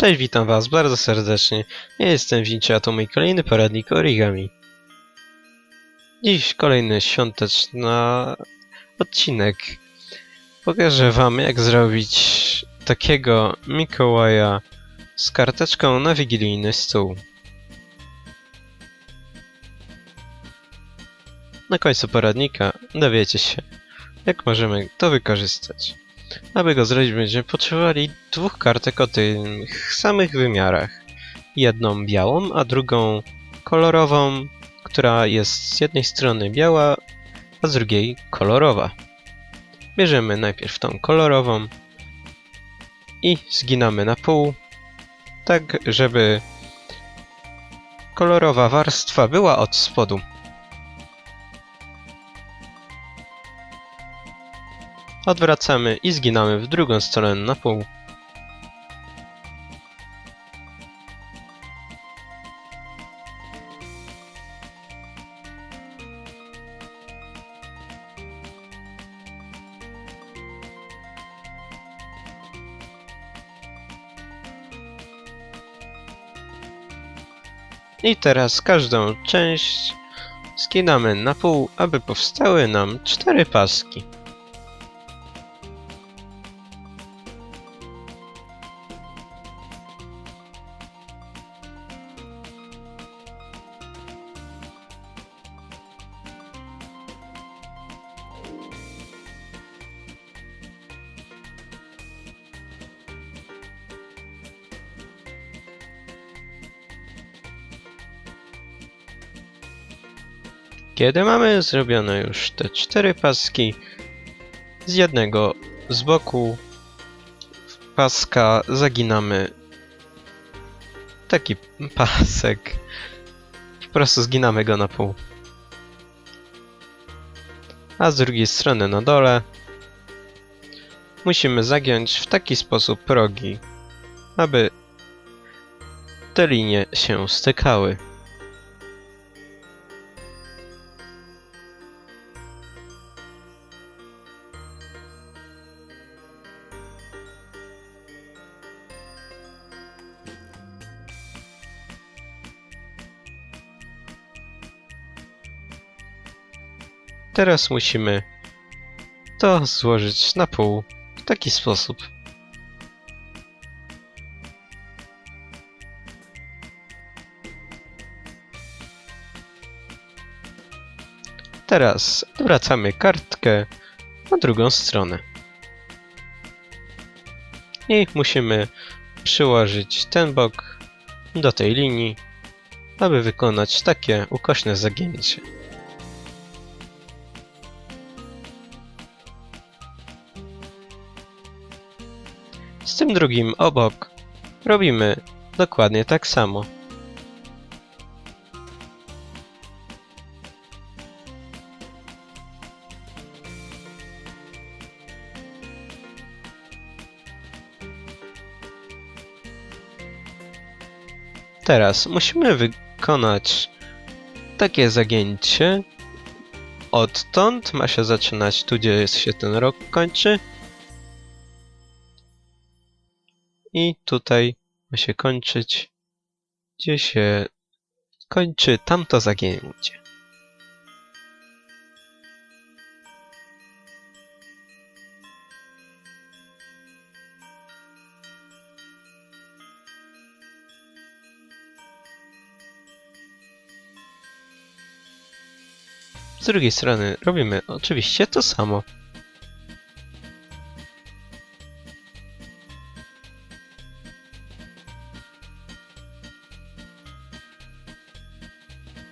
Cześć, witam was bardzo serdecznie. Ja jestem Wincia, to mój kolejny poradnik origami. Dziś kolejny świąteczny odcinek. Pokażę wam jak zrobić takiego Mikołaja z karteczką na wigilijny stół. Na końcu poradnika dowiecie się, jak możemy to wykorzystać. Aby go zrobić będziemy potrzebowali dwóch kartek o tych samych wymiarach. Jedną białą, a drugą kolorową, która jest z jednej strony biała, a z drugiej kolorowa. Bierzemy najpierw tą kolorową i zginamy na pół, tak żeby kolorowa warstwa była od spodu. Odwracamy i zginamy w drugą stronę na pół. I teraz każdą część zginamy na pół, aby powstały nam cztery paski. Kiedy mamy zrobione już te cztery paski, z jednego z boku paska zaginamy taki pasek. Po prostu zginamy go na pół. A z drugiej strony na dole musimy zagiąć w taki sposób progi, aby te linie się stykały. Teraz musimy to złożyć na pół w taki sposób. Teraz wracamy kartkę na drugą stronę. I musimy przyłożyć ten bok do tej linii, aby wykonać takie ukośne zagięcie. Tym drugim obok robimy dokładnie tak samo. Teraz musimy wykonać takie zagięcie. Odtąd ma się zaczynać tu, gdzie się ten rok kończy. I tutaj ma się kończyć, gdzie się kończy tamto zagięcie. Z drugiej strony robimy oczywiście to samo.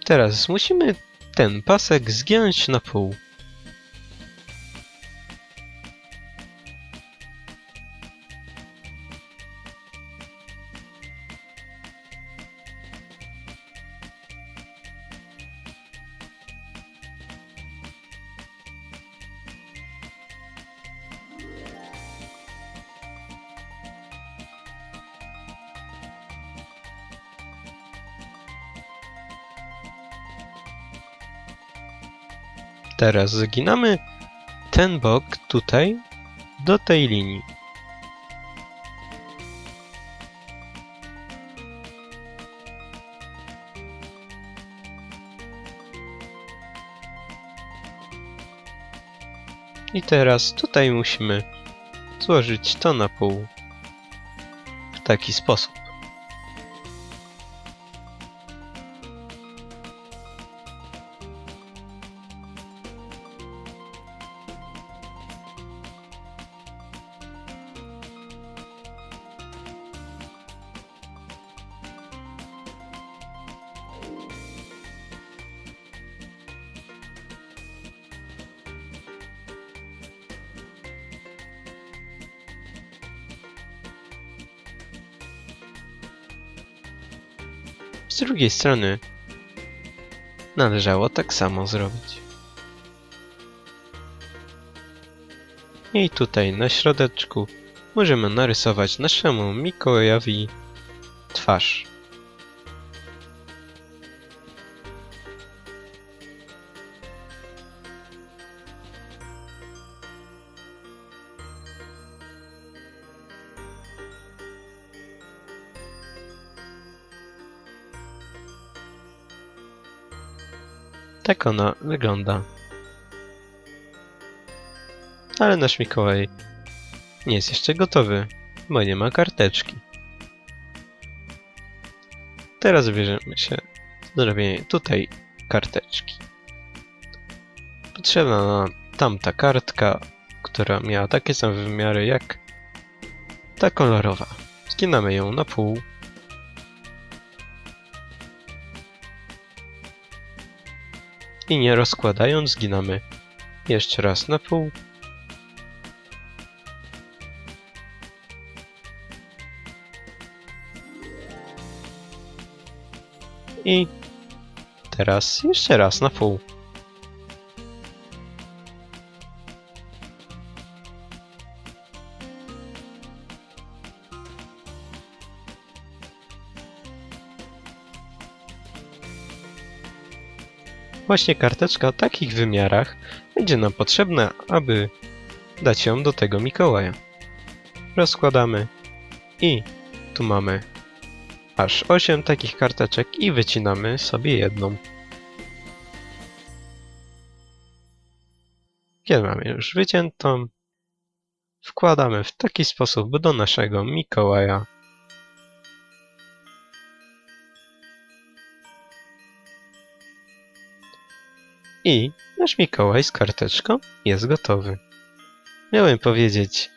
Teraz musimy ten pasek zgiąć na pół. Teraz zginamy ten bok tutaj do tej linii. I teraz tutaj musimy złożyć to na pół w taki sposób. Z drugiej strony należało tak samo zrobić. I tutaj na środeczku możemy narysować naszemu Mikołajowi twarz. Tak ona wygląda. Ale nasz Mikołaj nie jest jeszcze gotowy, bo nie ma karteczki. Teraz bierzemy się do zrobienia tutaj karteczki. Potrzebna nam tamta kartka, która miała takie same wymiary jak ta kolorowa. Zginamy ją na pół. I nie rozkładając, zginamy jeszcze raz na pół. I teraz jeszcze raz na pół. Właśnie karteczka o takich wymiarach będzie nam potrzebna, aby dać ją do tego Mikołaja. Rozkładamy i tu mamy aż 8 takich karteczek i wycinamy sobie jedną. Kiedy mamy już wyciętą, wkładamy w taki sposób do naszego Mikołaja. I nasz Mikołaj z karteczką jest gotowy. Miałem powiedzieć,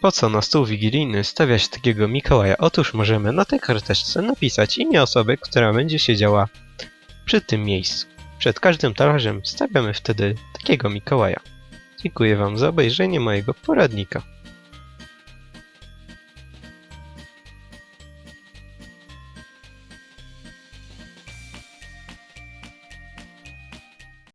po co na stół wigilijny stawiać takiego Mikołaja? Otóż możemy na tej karteczce napisać imię osoby, która będzie siedziała przy tym miejscu. Przed każdym talerzem stawiamy wtedy takiego Mikołaja. Dziękuję Wam za obejrzenie mojego poradnika.